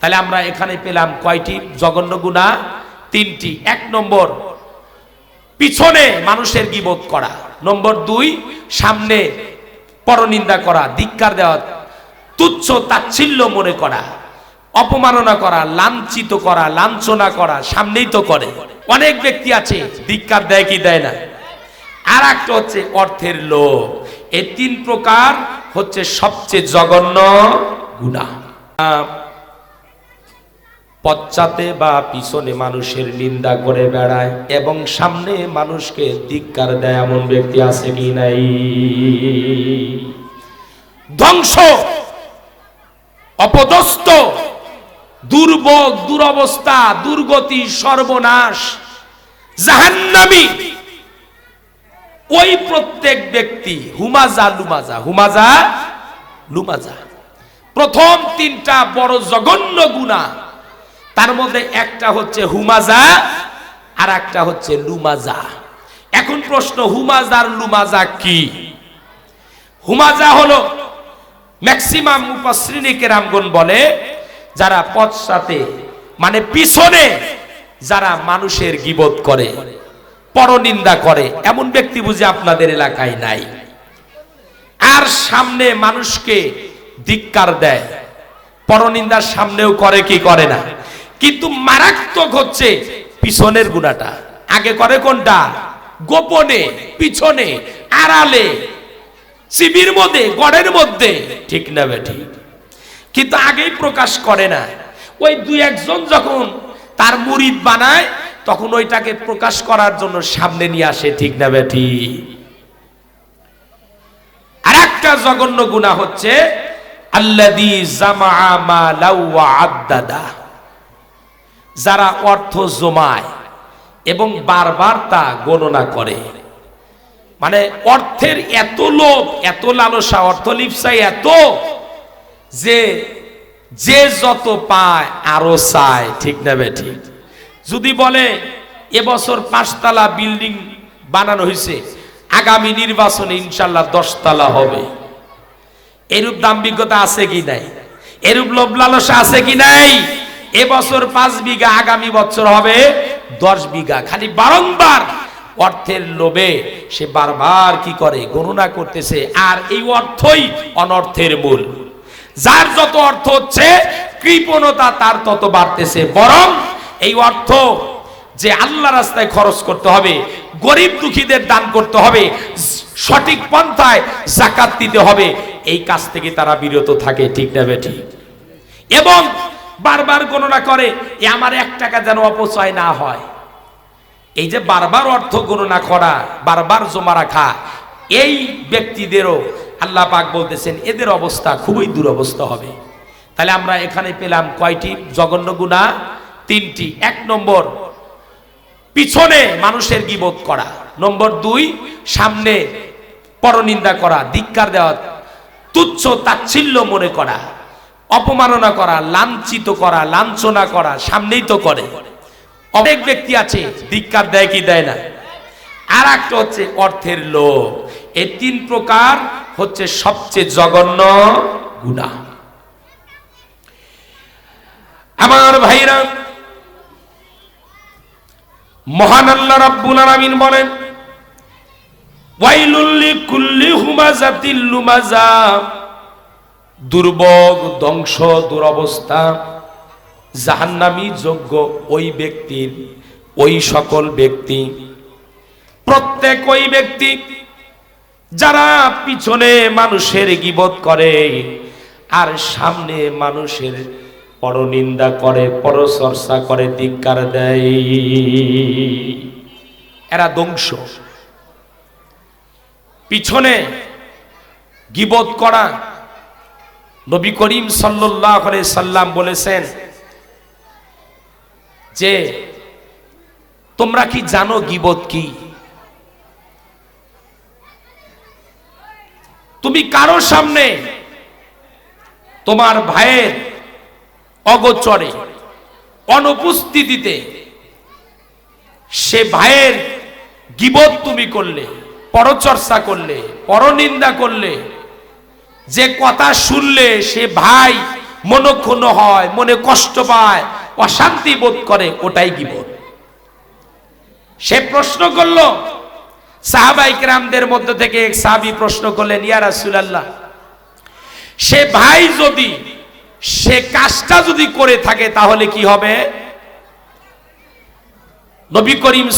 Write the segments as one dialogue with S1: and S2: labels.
S1: তাহলে আমরা এখানে পেলাম কয়টি? জঘন্য গুণা তিনটি। এক নম্বর, পিছনে মানুষের গিবোধ করা। নম্বর দুই, সামনে পরনিন্দা করা, ধিক্কার দেওয়া, তুচ্ছ তাচ্ছিল্য মনে করা, অপমাননা করা, লাঞ্ছিত করা, লাঞ্ছনা করা, সামনেই তো করে। অনেক ব্যক্তি আছে, ধিক্কার দেয় কি দেয় না? আর একটা হচ্ছে অর্থের লোভ। এই তিন প্রকার হচ্ছে সবচেয়ে জঘন্য গুণা। পশ্চাতে বা পিছনে মানুষের নিন্দা করে বেড়ায় এবং সামনে মানুষকে ধিক্কার দেয় এমন ব্যক্তি আছে কি নাই? ধ্বংস, অপদস্থ, দুর্ভোগ, দুরবস্থা, দুর্গতি, সর্বনাশ, জাহান্নামী। ওই প্রত্যেক ব্যক্তি হুমাজা লুমাজা হুমাজা লুমাজা। প্রথম তিনটা বড় জঘন্য গুণা তার মধ্যে একটা হচ্ছে হুমাজা আর একটা হচ্ছে লুমাজা। এখন প্রশ্ন হুমাজার লুমাজা কি? হুমাজা হলো ম্যাক্সিমাম মুপাশ্রিনী রামগুন বলে, যারা পশ্চাতে মানে পিছনে যারা মানুষের গিবত করে, পরনিন্দা করে, এমন ব্যক্তি বুঝে আপনাদের এলাকায় নাই। আর সামনে মানুষকে ধিক্কার দেয়, পরনিন্দার সামনেও করে কি করে না? কিন্তু মারাত্মক হচ্ছে পিছনের গুণাটা। আগে করে কোনটা? গোপনে, পিছনে, আড়ালে, শিবির মধ্যে, গড়ের মধ্যে। ঠিক না বেঠি কিন্তু আগেই প্রকাশ করে না। ওই দুই একজন যখন তার মুরিদ বানায়, তখন ওইটাকে প্রকাশ করার জন্য সামনে নিয়ে আসে, ঠিক না বেঠি আর একটা জঘন্য গুণা হচ্ছে আল্লাদি জামা মা লাউয়া আদাদা যারা অর্থ জমায় এবং বারবার তা গণনা করে। মানে অর্থের এত লোভ, এত লালসা, অর্থ লিপসাই এত যে যে যত পায় আরও চায়, ঠিক না ঠিক? যদি বলে এবছর পাঁচতলা বিল্ডিং বানানো হয়েছে, আগামী নির্বাচনে ইনশাল্লাহ দশতলা হবে। এরূপ দাম্ভিকতা আছে কি নাই? এরূপ লোভ লালসা আছে কি নাই? এবছর পাঁচ বিঘা আগামী বছর হবে দশ বিঘা। খালি বারংবার অর্থের লোভে সে বারবার কি করে? গণনা করতেছে। আর এই অর্থই অনর্থের মূল। যার যত অর্থ হচ্ছে, কৃপণতা তার তত বাড়তেছে। বরং এই অর্থ যে আল্লাহ রাস্তায় খরচ করতে হবে, গরিব দুঃখীদের দান করতে হবে, সঠিক পন্থায় জাকাত দিতে হবে, এই কাজ থেকে তারা বিরত থাকে, ঠিক না বেঠিক? এবং বারবার গণনা করে, এ আমার এক টাকা যেন অপচয় না হয়। এই যে বারবার অর্থ গণনা করা, বারবার জমা রাখা, এই ব্যক্তিদেরও আল্লাহ পাক বলতেছেন, এদের অবস্থা খুবই দুরবস্থা হবে। তাহলে আমরা এখানে পেলাম কয়টি? জঘন্য গুণা তিনটি। এক নম্বর, পিছনে মানুষের গিবোধ করা। নম্বর দুই, সামনে পরনিন্দা করা, ধিক্কার দেওয়া, তুচ্ছ তাচ্ছিল্য মনে করা। অপমাননা করা, লাঞ্ছিত করা, লাঞ্ছনা করা, সামনেই তো করে। অনেক ব্যক্তি আছে, ধিক্কার দেয় কি দেয় না? আর একটা হচ্ছে অর্থের লোভ। এই তিন প্রকার হচ্ছে সবচেয়ে জঘন্য গুণা। আমার ভাইরা, মহান আল্লাহ রাব্বুল আলামিন বলেন ওয়াইলুল্লি কুল্লি হুমাজাতিল লুমাজা। দুর্ভোগ ধ্বংস, দুরবস্থা, জাহান্নামী যোগ্য ওই ব্যক্তির, ওই সকল ব্যক্তি, প্রত্যেক ওই ব্যক্তি যারা পিছনে মানুষের গিবত করে আর সামনে মানুষের পরনিন্দা করে, পরচর্চা করে, ধিক্কার দেয়। এরা ধ্বংস। পিছনে গিবত করা নবী করিম সাল্লাহ সাল্লাম বলেছেন যে, তোমরা কি জানো গিবত কি? তুমি কারও সামনে তোমার ভাইয়ের অগোচরে, অনুপস্থিতিতে সে ভাইয়ের গিবত তুমি করলে, পরচর্চা করলে, পরনিন্দা করলে যে কথা শুনলে সে ভাই মনক্ষুণ্ণ হয়, মনে কষ্ট পায়, অশান্তি বোধ করে, ওটাই গিবত সে প্রশ্ন করল, সাহাবাই কেরামদের মধ্যে থেকে এক সাহাবি প্রশ্ন করলেন, ইয়া রাসূলুল্লাহ, সে ভাই যদি, সে কাজটা যদি করে থাকে, তাহলে কি হবে? নবী করিম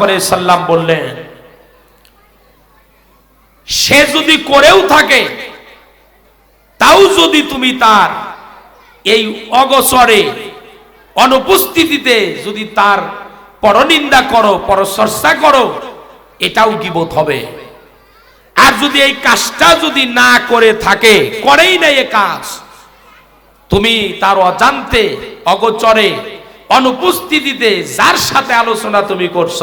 S1: আলাইহি সাল্লাম বললেন, সে যদি করেও থাকে তাও যদি তুমি তার এই অগসরে, অনুপস্থিতিতে যদি তার পরনিন্দা করো, পরচর্চা করো, এটাও গিবত হবে। আর যদি এই কাজটা যদি না করে থাকে, করেই না এ কাজ। তুমি তার অজান্তে, অগোচরে, অনুপস্থিতিতে যার সাথে আলোচনা তুমি করছ,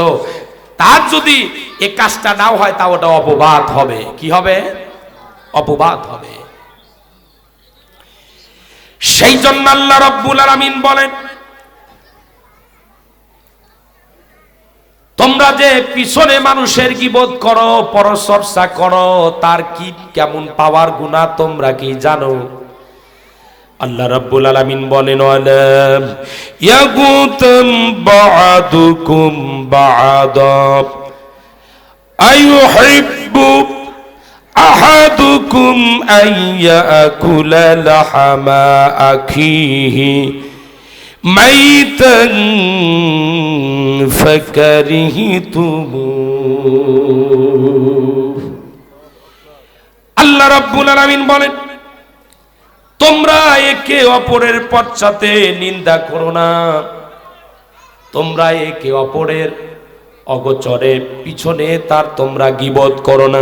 S1: তার যদি এ কাজটা নাও হয় তা ওটা অপবাদ হবে। কি হবে? অপবাদ হবে। সেই জন্য আল্লাহ রব্বুল আলামিন বলেন, তোমরা যে পিছনে মানুষের গিবোধ করো, পরচর্চা করো, তার কি কেমন পাওয়ার গুণা তোমরা কি জানো? আল্লাহ রাব্বুল আলামিন বলেন আলাম ইয়াগুতাম বা'দুকুম বা'দা আইয়ুহিব্বু আহাদুকুম আইয়াকুলা লাহামা আখিহি মাইতান ফাকারিহিতুমু আল্লাহ রাব্বুল আলামিন বলেন, তোমরা একে অপরের পশ্চাতে নিন্দা করো না। তোমরা একে অপরের অগচরে পিছনে তার তোমরা গিবত করো না।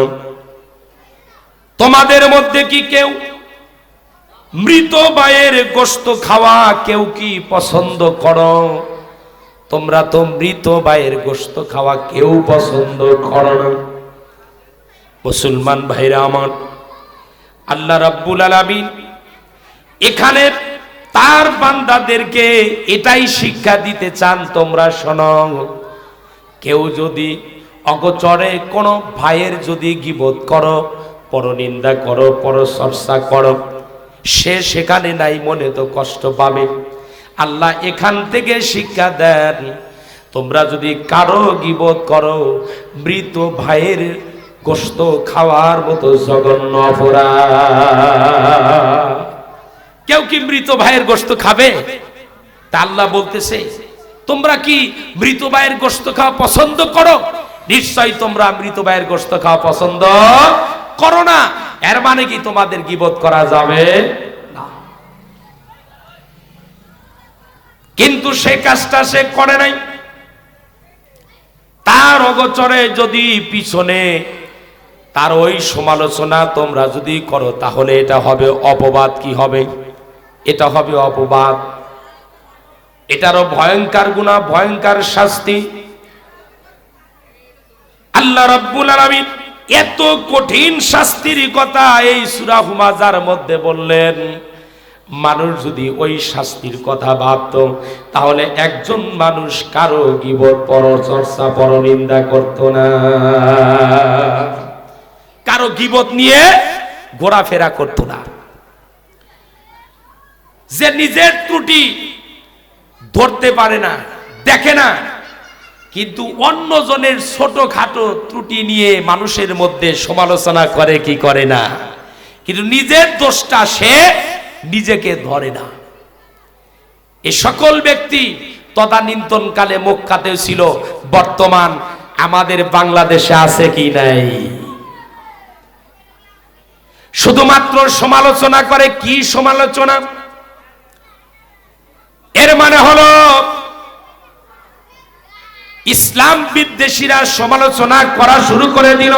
S1: তোমাদের মধ্যে কি কেউ? মৃত বায়ের গোস্ত খাওয়া কেউ কি পছন্দ করো? তোমরা তো মৃত বায়ের গোস্ত খাওয়া কেউ পছন্দ করো না। মুসলমান ভাইরা আমার, আল্লাহ রাব্বুল আলামিন এখানে তার বান্দাদেরকে এটাই শিক্ষা দিতে চান, তোমরা শোনো। কেউ যদি অগচরে কোনো ভাইয়ের যদি গিবোধ করো পরনিন্দা করো পরচর্চা করো। সে সেখানে নাই মনে তো কষ্ট পাবে। আল্লাহ এখান থেকে শিক্ষা দেন, তোমরা যদি কারও গিবোধ করো, মৃত ভাইয়ের গোস্ত খাওয়ার মতো জঘন্য অপরাধ। কেউ কি মৃত ভাইয়ের গোস্ত খাবে? তা আল্লাহ বলতেছে, তোমরা কি মৃত ভাইয়ের গোস্ত খাওয়া পছন্দ করো? নিশ্চয়ই তোমরা মৃত ভাইয়ের গোস্ত খাওয়া পছন্দ করো না। এর মানে কি তোমাদের গিবত করা যাবে কিন্তু সে কাজটা সে করে নাই। তার অগচরে যদি পিছনে তার ওই সমালোচনা তোমরা যদি করো, তাহলে এটা হবে অপবাদ। কি হবে? এটা হবে অপবাদ। এটারও ভয়ঙ্কর গুণা ভয়ঙ্কর শাস্তি। আল্লাহ রব্বুল আলামিন এত কঠিন শাস্তির কথা এই সূরা হুমাজার মধ্যে বললেন। মানুষ যদি ওই শাস্তির কথা ভাবত, তাহলে একজন মানুষ কারও গিবত পরচর্চা পরনিন্দা করত না। কারও গিবত নিয়ে ঘোরাফেরা করত না। যে নিজের ত্রুটি ধরতে পারে না, দেখে না কিন্তু অন্য অন্যজনের ছোটখাটো ত্রুটি নিয়ে মানুষের মধ্যে সমালোচনা করে কি করে না। কিন্তু নিজের দোষটা সে নিজেকে ধরে না। এ সকল ব্যক্তি তদানীন্তন কালে মক্কাতেও ছিল, বর্তমান আমাদের বাংলাদেশে আছে কি নাই? শুধুমাত্র সমালোচনা করে কি সমালোচনা? এর মানে হলো ইসলাম বিদ্বেষীরা সমালোচনা করা শুরু করে দিল।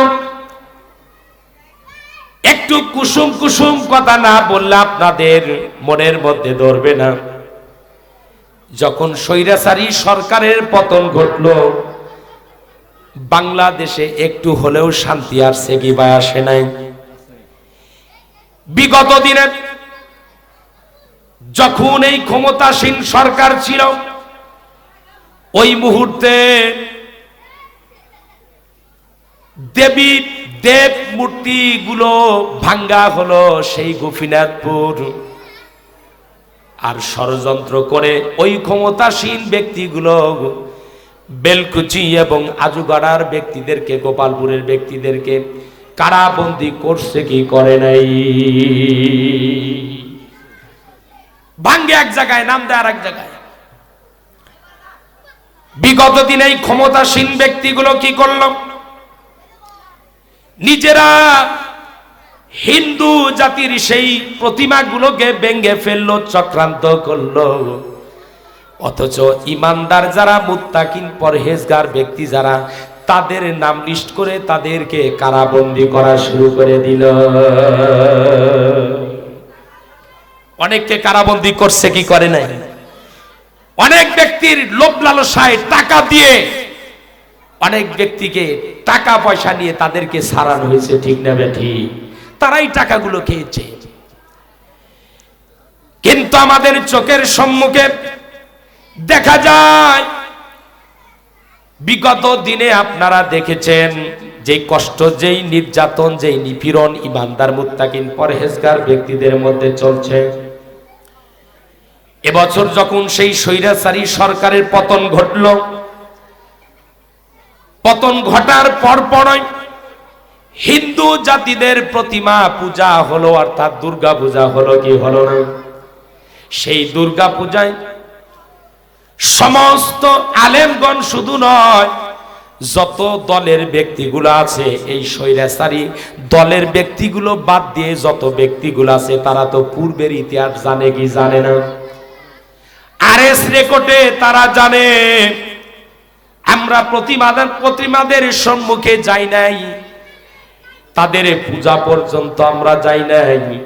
S1: একটু কুসুম কুসুম কথা না বললে আপনাদের মনের মধ্যে ধরবে না। যখন স্বৈরাচারী সরকারের পতন ঘটল, বাংলাদেশে একটু হলেও শান্তি আসছে কি বা আসে নাই। বিগত দিনে যখন এই ক্ষমতাসীন সরকার ছিল ওই মুহূর্তে দেবী দেব মূর্তিগুলো ভাঙ্গা হলো সেই গোপীনাথপুর। আর ষড়যন্ত্র করে ওই ক্ষমতাসীন ব্যক্তিগুলো বেলকুচি এবং আজুগাড়ার ব্যক্তিদেরকে, গোপালপুরের ব্যক্তিদেরকে কারাবন্দি করছে কি করে নাই? ভাঙ্গে এক জায়গায়, নাম দেয় আর এক জায়গায়। বিগত দিনে ক্ষমতাসীন ব্যক্তিগুলো কি করল? নিজেরা হিন্দু জাতির সেই প্রতিমাগুলোকে ভেঙ্গে ফেলল, চক্রান্ত করল। অথচ ইমানদার যারা, মুত্তাকিন, পরহেজগার ব্যক্তি যারা, তাদের নাম লিস্ট করে তাদেরকে কারাবন্দি করা শুরু করে দিল। অনেককে কারাবন্দি করছে, কি করে নাই? অনেক ব্যক্তির লোভ লালসায় টাকা দিয়ে অনেক ব্যক্তিকে টাকা পয়সা নিয়ে তাদেরকে সারানো হয়েছে, ঠিক না ঠিক? তারাই টাকাগুলো খেয়েছে। কিন্তু আমাদের চোখের সম্মুখে দেখা যায়, বিগত দিনে আপনারা দেখেছেন যে কষ্ট, যেই নির্যাতন, যেই নিপীড়ন ইমানদার, মুত্তাকিন, পরহেজগার ব্যক্তিদের মধ্যে চলছে। এবছর যখন সেই স্বৈরাচারী সরকারের পতন ঘটল, পতন ঘটার পর পরই হিন্দু জাতিদের প্রতিমা পূজা হলো, অর্থাৎ দুর্গা পূজা হলো কি হলো না? সেই দুর্গা পূজায় সমস্ত আলেমগণ শুধু নয়, যত দলের ব্যক্তিগুলো আছে, এই স্বৈরাচারী দলের ব্যক্তিগুলো বাদ দিয়ে যত ব্যক্তিগুলো আছে, তারা তো পূর্বের ইতিহাস জানে কি জানে না। আর এস রেকর্ডে তারা জানে, আমরা প্রতিমাদের প্রতিমাদের সম্মুখে যাই নাই। তাদের পূজা পর্যন্ত আমরা যাই নাই।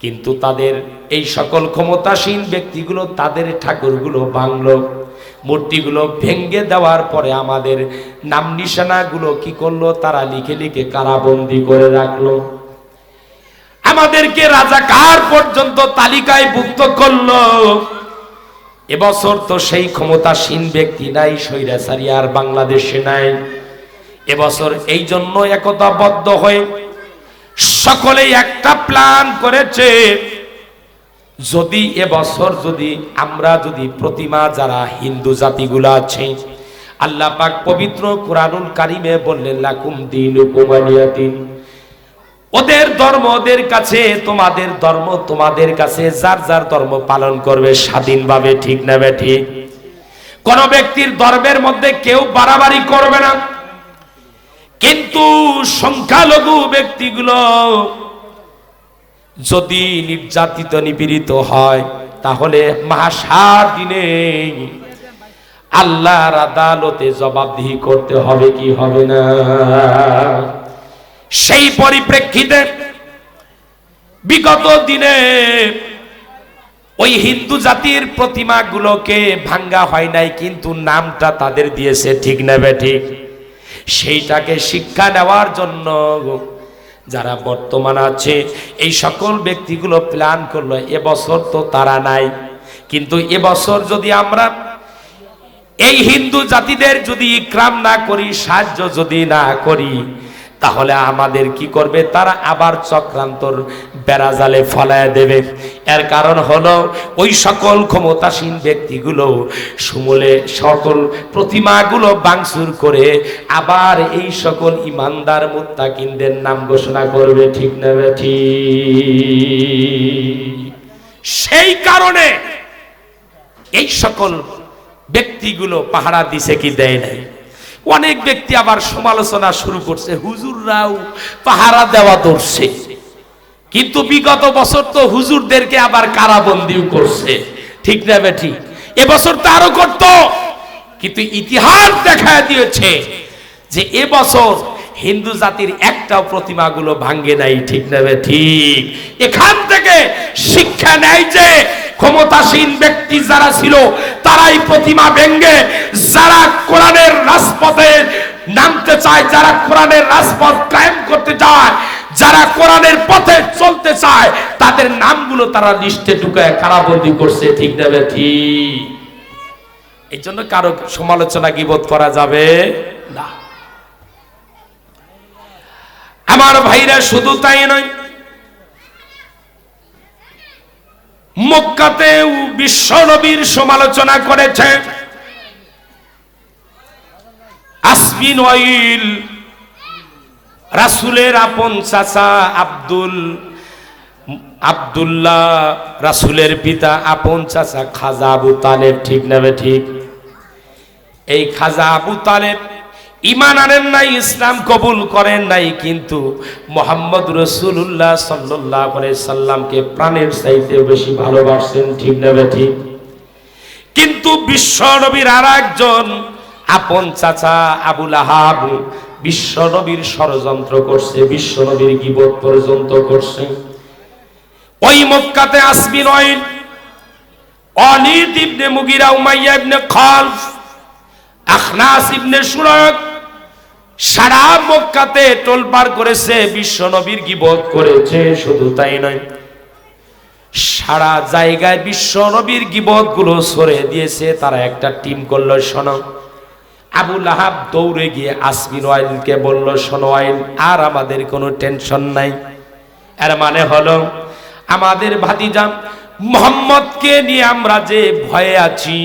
S1: কিন্তু তাদের এই সকল ক্ষমতাসীন ব্যক্তিগুলো, তাদের ঠাকুরগুলো ভাঙলো। মূর্তিগুলো ভেঙ্গে দেওয়ার পরে আমাদের নাম নিশানাগুলো কি করল? তারা লিখে লিখে কারাবন্দি করে রাখল। আমাদেরকে রাজাকার পর্যন্ত তালিকায় ভুক্ত করল। এবছর তো সেই ক্ষমতাসীন ব্যক্তি নাই স্বৈরাচারী আর বাংলাদেশে নাই। এবছর এই জন্য একতাবদ্ধ হয়ে সকলেই একটা প্ল্যান করেছে, যদি এবছর যদি আমরা যদি প্রতিমা যারা হিন্দু জাতিগুলো আছে, আল্লাহ পাক পবিত্র কোরআনুল কারিমে বললেন, লাকুম দিন উপমানিয়াতিন ওদের ধর্ম ওদের কাছে, তোমাদের ধর্ম তোমাদের কাছে, যার যার ধর্ম পালন করবে স্বাধীনভাবে, ঠিক না ঠিক? কোন ব্যক্তির ধর্মের মধ্যে কেউ বাড়াবাড়ি করবে না। কিন্তু সংখ্যালঘু ব্যক্তিগুলো যদি নির্যাতিত, নিপীড়িত হয়, তাহলে মাসার দিনে আল্লাহর আদালতে জবাবদিহি করতে হবে কি হবে না? সেই পরিপ্রেক্ষিতে বিগত দিনে ওই হিন্দু জাতির প্রতিমাগুলোকে ভাঙ্গা হয় নাই, কিন্তু নামটা তাদের দিয়েছে, ঠিক নেবে ঠিক? সেইটাকে শিক্ষা নেওয়ার জন্য যারা বর্তমান আছে, এই সকল ব্যক্তিগুলো প্ল্যান করল, এবছর তো তারা নাই। কিন্তু এবছর যদি আমরা এই হিন্দু জাতিদের যদি ইকরাম না করি, সাহায্য যদি না করি তাহলে আমাদের কি করবে? তারা আবার চক্রান্তর বেড়াজালে ফলায় দেবে। এর কারণ হলো, ওই সকল ক্ষমতাসীন ব্যক্তিগুলো সুমলে সকল প্রতিমাগুলো বাংসুর করে আবার এই সকল ইমানদার মুত্তাকিনদের নাম ঘোষণা করবে। ঠিক না ঠিক? সেই কারণে এই সকল ব্যক্তিগুলো পাহারা দিছে কি দেয় নাই? অনেক ব্যক্তি আবার সমালোচনা শুরু করছে, হুজুররাও পাহারা দেওয়া ধরছে। কিন্তু বিগত বছর তো হুজুরদেরকে আবার কারাবন্দিও করছে। ঠিক না বেঠি? এবছর তো আরও করত, কিন্তু ইতিহাস দেখা দিয়েছে যে এবছর হিন্দু জাতির একটাও প্রতিমাগুলো ভাঙ্গে নাই। ঠিক না ঠিক এখান থেকে শিক্ষা নেয় যে ক্ষমতাসীন ব্যক্তি যারা ছিল, তারাই প্রতিমা ভেঙ্গে যারা কোরআনের রাজপথে নামতে চায়, যারা কোরআনের রাজপথ কায়েম করতে চায়, যারা কোরআনের পথে চলতে চায়, তাদের নামগুলো তারা লিস্টে ঢুকায় কারাবন্দি করছে, ঠিক নেবে ঠিক? এই জন্য কারও সমালোচনা গিবোধ করা যাবে? না। আমার ভাইরা শুধু তাই নয় মক্কাতেও বিশ্ব নবীর সমালোচনা করেছে। আসবিন ওয়াইল রাসুলের আপন চাচা আব্দুল, আব্দুল্লাহ রাসুলের পিতা আপন চাচা খাজা আবু তালেব, ঠিক নেবে ঠিক? এই খাজা আবু তালেব ইমান আনেন নাই, ইসলাম কবুল করেন নাই, কিন্তু মোহাম্মদ রসুল্লাহ সাল্লাহ সাল্লামকে প্রাণের চাইতে বেশি ভালোবাসেন ঠিক নেবে ঠিক কিন্তু বিশ্ব নবীর আর একজন আপন চাচা আবুল আহাব বিশ্ব নবীর ষড়যন্ত্র করছে, বিশ্ব নবীর গিবত পর্যন্ত করছে। ওই মক্কাতে আসবি নয় Walid ibn Mughira Umayya ibn Khalaf Akhnas ibn Shuraiq সারা মক্কাতে টোলপার করেছে, বিশ্ব নবীর গিবত করেছে, শুধু তাই নয়, সারা জায়গায় বিশ্ব নবীর গিবতগুলো সরে দিয়েছে, তারা একটা টিম করল, শোনো। আবুল আহাব দৌড়ে গিয়ে আসমিন ওয়াইলকে বলল, শোনো ওয়াইল, আর আমাদের কোনো টেনশন নাই। এর মানে হলো, আমাদের ভাতিজা মোহাম্মদকে নিয়ে আমরা যে ভয়ে আছি,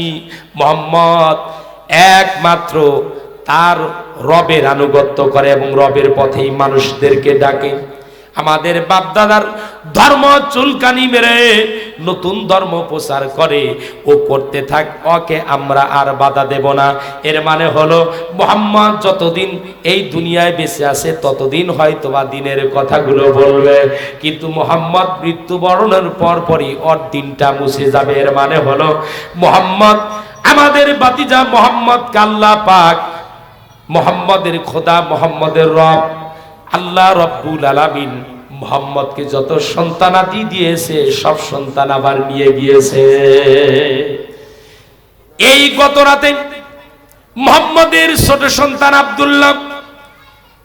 S1: মোহাম্মদ একমাত্র তার রবের আনুগত্য করে এবং রবের পথেই মানুষদেরকে ডাকে। আমাদের বাপদাদার ধর্ম চুলকানি মেরে নতুন ধর্ম প্রচার করে। ও করতে থাক, ওকে আমরা আর বাধা দেব না। এর মানে হলো, মোহাম্মদ যতদিন এই দুনিয়ায় বেঁচে আছে, ততদিন হয়তো বা দিনের কথাগুলো বলবে। কিন্তু মোহাম্মদ মৃত্যুবরণের পর পরই ওর দিনটা মুছে যাবে। এর মানে হলো, মোহাম্মদ আমাদের বাতিজা মোহাম্মদ কাল্লা পাক, মোহাম্মদের খোদা, মোহাম্মদের রব, আল্লাহ রব্বুল আলামিন মোহাম্মদকে যত সন্তানাদি দিয়েছে, সব সন্তান আবার নিয়ে গিয়েছে। এই গত রাতে মোহাম্মদের ছোট সন্তান আব্দুল্লাহ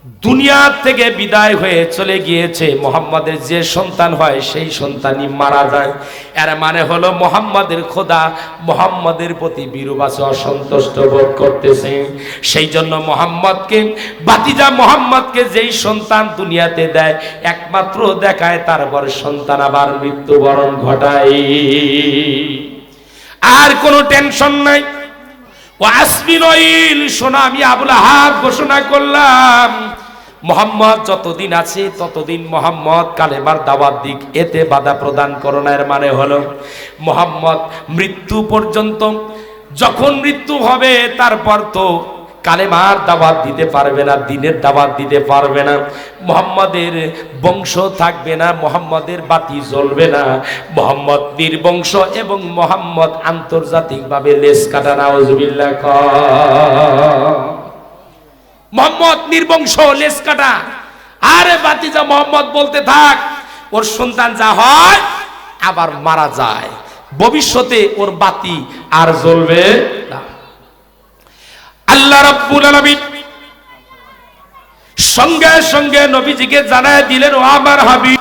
S1: দুনিয়া থেকে বিদায় হয়ে চলে গিয়েছে। মোহাম্মদের যে সন্তান হয়, সেই সন্তানই মারা যায়। এর মানে হলো মোহাম্মদের খোদা মোহাম্মদের প্রতি বিরুবাসে অসন্তুষ্ট বোধ করতেছে। সেই জন্য মোহাম্মদকে, বাতিজা মোহাম্মদকে যেই সন্তান দুনিয়াতে দেয়, একমাত্র দেখায় তারপর সন্তান আবার মৃত্যুবরণ ঘটায়। আর কোনো টেনশন নাই। শোনা, আমি আবুল আহাব ঘোষণা করলাম। মোহাম্মদ যতদিন আছে ততদিন মোহাম্মদ কালেমার দাওয়াত দিক, এতে বাধা প্রদান করোনার মানে হলো মোহাম্মদ মৃত্যু পর্যন্ত, যখন মৃত্যু হবে, তারপর তো কালেমার দাওয়াত দিতে পারবে না, দিনের দাওয়াত দিতে পারবে না। মোহাম্মদের বংশ থাকবে না, মোহাম্মদের বাতি জ্বলবে না। মোহাম্মদ নির্বংশ এবং মোহাম্মদ আন্তর্জাতিকভাবে লেস কাটা নাওজবিল্লা মোহাম্মদ নির্বংশ লেস কাটা। আরে বাতিজা, মোহাম্মদ বলতে থাক, ওর সন্তান যা হয় আবার মারা যায়। ভবিষ্যতে ওর বাতি আর জ্বলবে না। আল্লাহ রাব্বুল আলামিন সঙ্গে সঙ্গে নবীজিকে জানায় দিলেন ও আমার হাবিব।